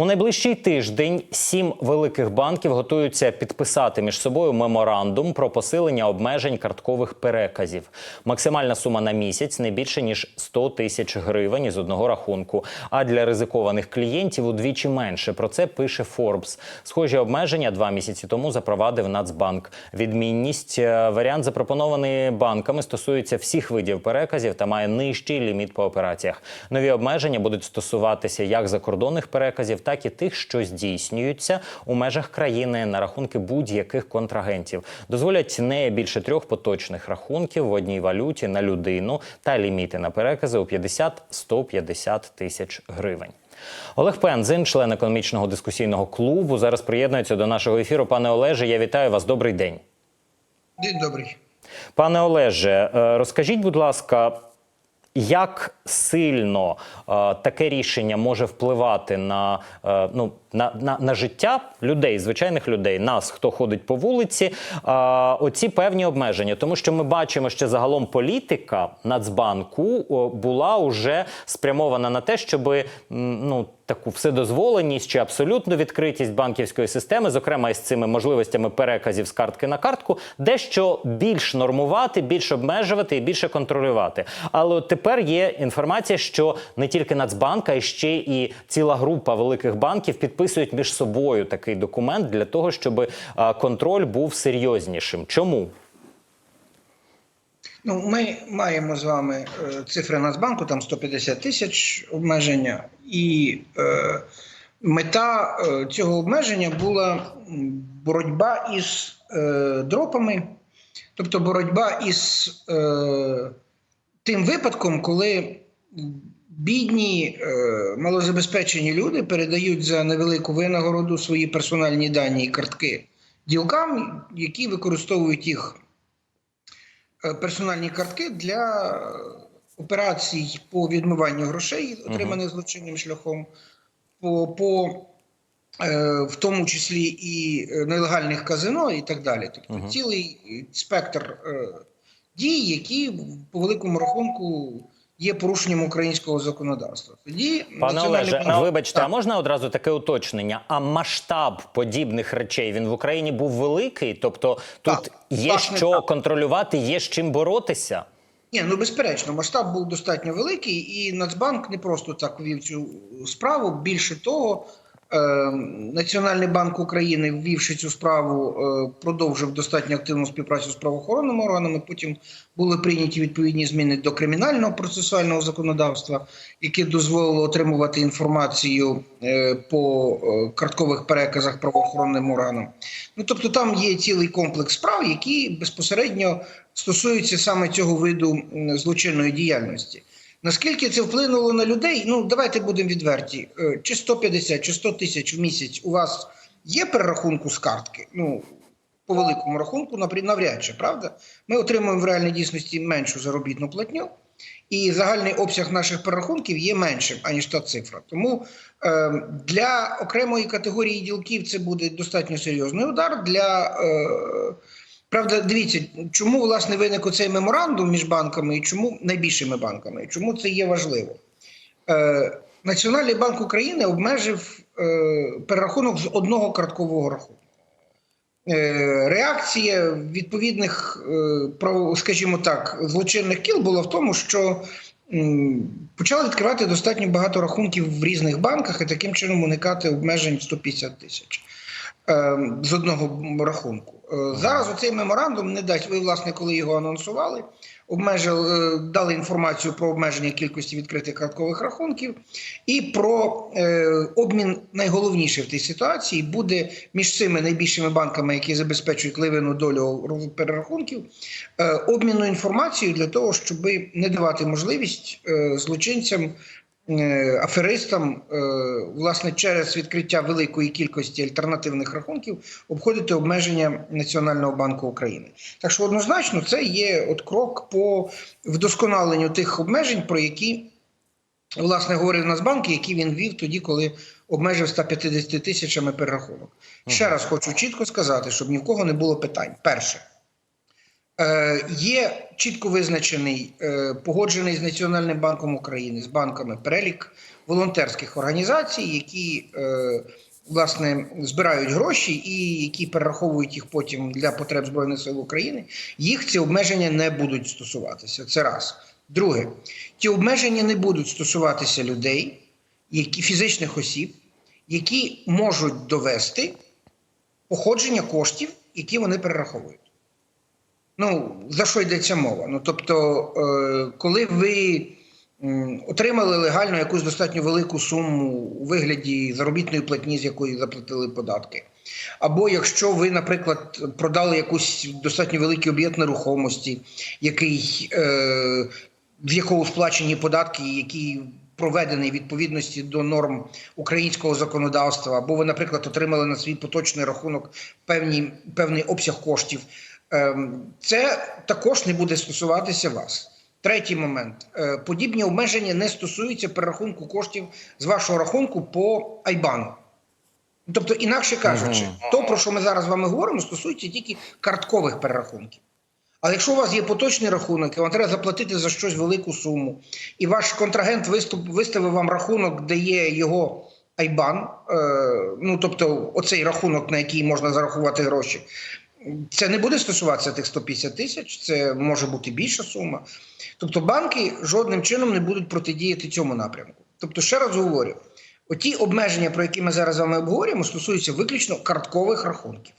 У найближчий тиждень сім великих банків готуються підписати між собою меморандум про посилення обмежень карткових переказів. Максимальна сума на місяць не більше ніж 100 тисяч гривень із одного рахунку. А для ризикованих клієнтів удвічі менше. Про це пише Forbes. Схожі обмеження два місяці тому запровадив Нацбанк. Відмінність е, варіант запропонований банками стосується всіх видів переказів та має нижчий ліміт по операціях. Нові обмеження будуть стосуватися як закордонних переказів, так і тих, що здійснюються у межах країни на рахунки будь-яких контрагентів. Дозволять не більше трьох поточних рахунків в одній валюті на людину та ліміти на перекази у 50-150 тисяч гривень. Олег Пензин, член економічного дискусійного клубу, зараз приєднується до нашого ефіру. Пане Олеже, я вітаю вас. Добрий день. День добрий. Пане Олеже, е, розкажіть, будь ласка, як сильно е, таке рішення може впливати на, е, ну, на, на, на життя людей, звичайних людей, нас, хто ходить по вулиці, е, оці певні обмеження? Тому що ми бачимо, що загалом політика Нацбанку була уже спрямована на те, щоб ну, таку вседозволеність чи абсолютну відкритість банківської системи, зокрема із цими можливостями переказів з картки на картку, дещо більш нормувати, більш обмежувати і більше контролювати. Але тепер є інформація, що не тільки Нацбанк, а ще і ціла група великих банків підписують між собою такий документ для того, щоб контроль був серйознішим. Чому? Ну, ми маємо з вами е, цифри Нацбанку, там 150 тисяч обмеження, і е, мета е, цього обмеження була боротьба із е, дропами, тобто боротьба із е, тим випадком, коли бідні, е, малозабезпечені люди передають за невелику винагороду свої персональні дані і картки ділкам, які використовують їх персональні картки для операцій по відмиванню грошей, отриманих злочинним шляхом, по, по е, в тому числі і е, нелегальних казино, і так далі. Тобто Мгм. цілий спектр е, дій, які по великому рахунку є порушенням українського законодавства. Тоді Пане Олеже, банк- вибачте, Так. а можна одразу таке уточнення? А масштаб подібних речей він в Україні був великий? Тобто тут Так, є так, що так. контролювати, є з чим боротися? Ні, ну безперечно, масштаб був достатньо великий, і Нацбанк не просто так вів цю справу. Більше того, Національний банк України, ввівши цю справу, е, продовжив достатньо активну співпрацю з правоохоронними органами. Потім були прийняті відповідні зміни до кримінального процесуального законодавства, яке дозволило отримувати інформацію е, по е, карткових переказах правоохоронним органам. Ну тобто, там є цілий комплекс справ, які безпосередньо стосуються саме цього виду злочинної діяльності. Наскільки це вплинуло на людей? Ну давайте будемо відверті. Е, Чи 150, чи 100 тисяч в місяць у вас є перерахунку з картки? Ну по великому рахунку, навряд чи правда. Ми отримуємо в реальній дійсності меншу заробітну платню, і загальний обсяг наших перерахунків є меншим аніж та цифра. Тому е, для окремої категорії ділків це буде достатньо серйозний удар. Для е, правда, дивіться, чому власне виник оцей меморандум між банками і чому найбільшими банками? Чому це є важливо? Е, Національний банк України обмежив е, перерахунок з одного карткового рахунку. Е, Реакція відповідних, е, скажімо так, злочинних кіл була в тому, що почали відкривати достатньо багато рахунків в різних банках і таким чином уникати обмежень 150 тисяч з одного рахунку. Е, Зараз оцей меморандум не дасть. Ви, власне, коли його анонсували, обмежили, е, дали інформацію про обмеження кількості відкритих карткових рахунків і про е, обмін найголовніше в тій ситуації буде між цими найбільшими банками, які забезпечують ливину долю перерахунків, е, обміну інформацією для того, щоб не давати можливість е, злочинцям. Е, Аферистам, е, власне, через відкриття великої кількості альтернативних рахунків обходити обмеження Національного банку України. Так що однозначно це є от крок по вдосконаленню тих обмежень, про які власне говорив Нацбанк, які він вів тоді, коли обмежив 150 тисячами перерахунок. Ще раз хочу чітко сказати, щоб ні в кого не було питань. Перше, є чітко визначений, е, погоджений з Національним банком України, з банками перелік волонтерських організацій, які е, власне збирають гроші і які перераховують їх потім для потреб Збройних сил України. Їх ці обмеження не будуть стосуватися. Це раз. Друге, ті обмеження не будуть стосуватися людей, які фізичних осіб, які можуть довести походження коштів, які вони перераховують. Ну, за що йдеться мова? Ну, тобто, е, коли ви отримали легально якусь достатньо велику суму у вигляді заробітної платні, з якої заплатили податки, або якщо ви, наприклад, продали якусь достатньо великий об'єкт нерухомості, який, е, в якого сплачені податки, які проведений відповідності до норм українського законодавства, або ви, наприклад, отримали на свій поточний рахунок певні, певний обсяг коштів, це також не буде стосуватися вас. Третій момент: Е, подібні обмеження не стосуються перерахунку коштів з вашого рахунку по Айбану. Тобто, інакше кажучи, то, про що ми зараз з вами говоримо, стосується тільки карткових перерахунків. Але якщо у вас є поточний рахунок, і вам треба заплатити за щось велику суму, і ваш контрагент виступ, виставив вам рахунок, де є його Айбан, е, ну тобто оцей рахунок, на який можна зарахувати гроші, це не буде стосуватися тих 150 тисяч, це може бути більша сума. Тобто банки жодним чином не будуть протидіяти цьому напрямку. Тобто, ще раз говорю: оті обмеження, про які ми зараз з вами обговорюємо, стосуються виключно карткових рахунків.